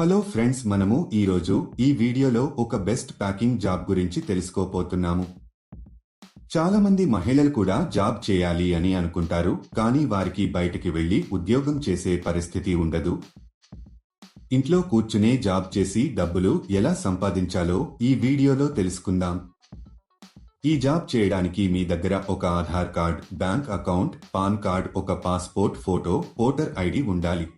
Hello friends మనము ఈరోజు ఈ వీడియోలో ఒక బెస్ట్ ప్యాకింగ్ జాబ్ గురించి తెలుసుకోపోతున్నాము చాలా మంది మహిళలు కూడా జాబ్ చేయాలి అని అనుకుంటారు కానీ వారికి బయటికి వెళ్ళి ఉద్యోగం చేసే పరిస్థితి ఉండదు. ఇంట్లో కూర్చునే జాబ్ చేసి డబ్బులు ఎలా సంపాదించాలో ఈ వీడియోలో తెలుసుకుందాం. ఈ జాబ్ చేయడానికి మీ దగ్గర ఒక Aadhaar card bank account PAN card ఒక పాస్పోర్ట్ ఫోటో ఓటర్ ఐడి ఉండాలి.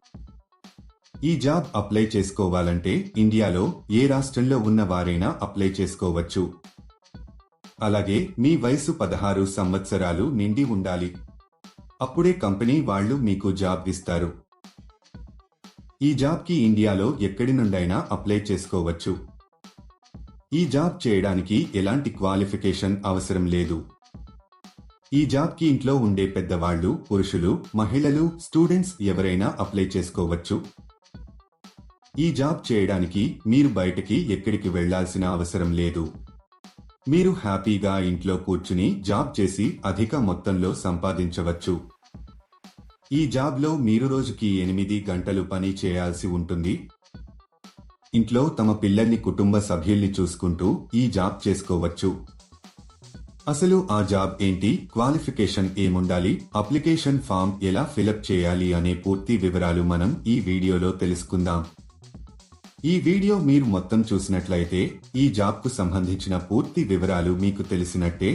ఈ జాబ్ అప్లై చేసుకోవాలంటే ఇండియాలో ఏ రాష్ట్రంలో ఉన్న వారైనా అప్లై చేసుకోవచ్చు. అలాగే మీ వయసు పదహారు సంవత్సరాలు నిండి ఉండాలి. అప్పుడే కంపెనీ వాళ్ళు మీకు జాబ్ ఇస్తారు. ఈ జాబ్కి ఇండియాలో ఎక్కడి నుండైనా అప్లై చేసుకోవచ్చు. ఈ జాబ్ చేయడానికి ఎలాంటి క్వాలిఫికేషన్ అవసరం లేదు. ఈ జాబ్కి ఇంట్లో ఉండే పెద్దవాళ్ళు పురుషులు మహిళలు స్టూడెంట్స్ ఎవరైనా అప్లై చేసుకోవచ్చు. ఈ జాబ్ చేయడానికి మీరు బయటకి ఎక్కడికి వెళ్ళాల్సిన అవసరం లేదు. మీరు హ్యాపీగా ఇంట్లో కూర్చుని జాబ్ చేసి అధిక మొత్తంలో సంపాదించవచ్చు. ఈ జాబ్లో మీరు రోజుకి ఎనిమిది గంటలు పని చేయాల్సి ఉంటుంది. ఇంట్లో తమ పిల్లల్ని కుటుంబ సభ్యుల్ని చూసుకుంటూ ఈ జాబ్ చేసుకోవచ్చు. అసలు ఆ జాబ్ ఏంటి? క్వాలిఫికేషన్ ఏముండాలి? అప్లికేషన్ ఫామ్ ఎలా ఫిలప్ చేయాలి? అనే పూర్తి వివరాలు మనం ఈ వీడియోలో తెలుసుకుందాం. ఈ వీడియో మీరు మొత్తం చూసినట్లయితే ఈ జాబ్కు సంబంధించిన పూర్తి వివరాలు మీకు తెలిసినట్టే.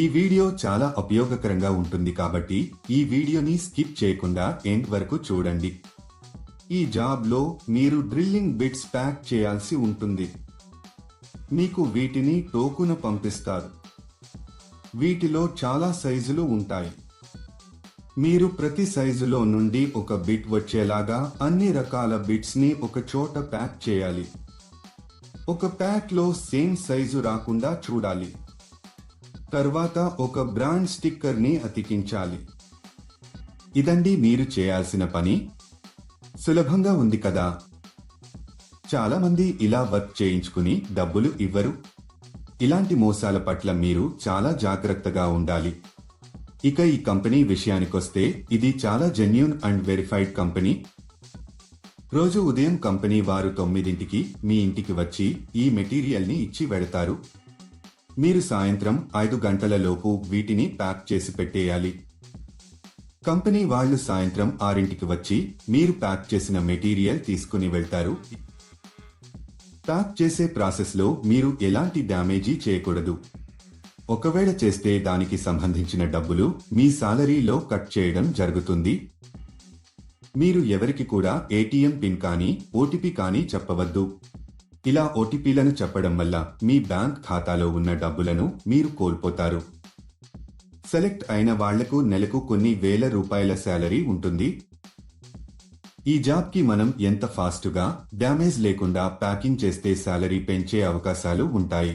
ఈ వీడియో చాలా ఉపయోగకరంగా ఉంటుంది కాబట్టి ఈ వీడియోని స్కిప్ చేయకుండా ఎండ్ వరకు చూడండి. ఈ జాబ్లో మీరు డ్రిల్లింగ్ బిట్స్ ప్యాక్ చేయాల్సి ఉంటుంది. మీకు వీటిని టోకును పంపిస్తారు. వీటిలో చాలా సైజులు ఉంటాయి. మీరు ప్రతి సైజులో నుండి ఒక బిట్ వచ్చేలాగా అన్ని రకాల బిట్స్ని ఒక చోట ప్యాక్ చేయాలి. ఒక ప్యాక్లో సేమ్ సైజు రాకుండా చూడాలి. తర్వాత ఒక బ్రాండ్ స్టిక్కర్ని అతికించాలి. ఇదండి మీరు చేయాల్సిన పని. సులభంగా ఉంది కదా. చాలా మంది ఇలా వర్క్ చేయించుకుని డబ్బులు ఇవ్వరు. ఇలాంటి మోసాల పట్ల మీరు చాలా జాగ్రత్తగా ఉండాలి. ఇక ఈ కంపెనీ విషయానికొస్తే ఇది చాలా జెన్యున్ అండ్ వెరిఫైడ్ కంపెనీ. రోజు ఉదయం కంపెనీ వారు తొమ్మిదింటికి మీ ఇంటికి వచ్చి ఈ మెటీరియల్ని ఇచ్చి వెడతారు. మీరు సాయంత్రం ఐదు గంటల లోపు వీటిని ప్యాక్ చేసి పెట్టేయాలి. కంపెనీ వాళ్ళు సాయంత్రం ఆరింటికి వచ్చి మీరు ప్యాక్ చేసిన మెటీరియల్ తీసుకుని వెళ్తారు. ప్యాక్ చేసే ప్రాసెస్లో మీరు ఎలాంటి డ్యామేజీ చేయకూడదు. ఒకవేళ చేస్తే దానికి సంబంధించిన డబ్బులు మీ సాలరీలో కట్ చేయడం జరుగుతుంది. మీరు ఎవరికి కూడా ఏటీఎం పిన్ కానీ ఓటీపీ కానీ చెప్పవద్దు. ఇలా ఓటీపీలను చెప్పడం వల్ల మీ బ్యాంక్ ఖాతాలో ఉన్న డబ్బులను మీరు కోల్పోతారు. సెలెక్ట్ అయిన వాళ్ళకు నెలకు కొన్ని వేల రూపాయల శాలరీ ఉంటుంది. ఈ జాబ్కి మనం ఎంత ఫాస్ట్గా డ్యామేజ్ లేకుండా ప్యాకింగ్ చేస్తే శాలరీ పెంచే అవకాశాలు ఉంటాయి.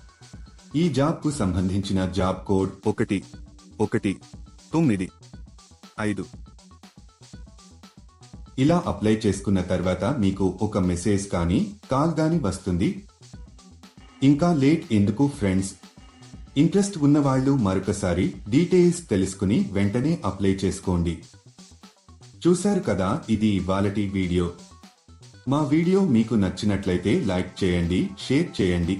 ఈ జాబ్కు సంబంధించిన జాబ్ కోడ్ ఒకటి ఒకటి తొమ్మిది ఐదు. ఇలా అప్లై చేసుకున్న తర్వాత మీకు ఒక మెసేజ్ కానీ కాల్ గాని వస్తుంది. ఇంకా లేట్ ఎందుకు ఫ్రెండ్స్? ఇంట్రెస్ట్ ఉన్నవాళ్ళు మరొకసారి డీటెయిల్స్ తెలుసుకుని వెంటనే అప్లై చేసుకోండి. చూశారు కదా ఇది ఇవాళటి వీడియో. మా వీడియో మీకు నచ్చినట్లయితే లైక్ చేయండి షేర్ చేయండి.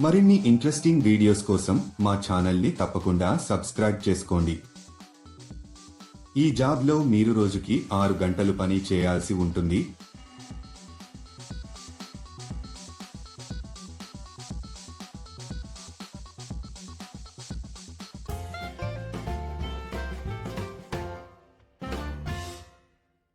మరిన్ని ఇంట్రెస్టింగ్ వీడియోస్ కోసం మా ఛానల్ని తప్పకుండా సబ్స్క్రైబ్ చేసుకోండి. ఈ జాబ్లో మీరు రోజుకి ఆరు గంటలు పని చేయాల్సి ఉంటుంది.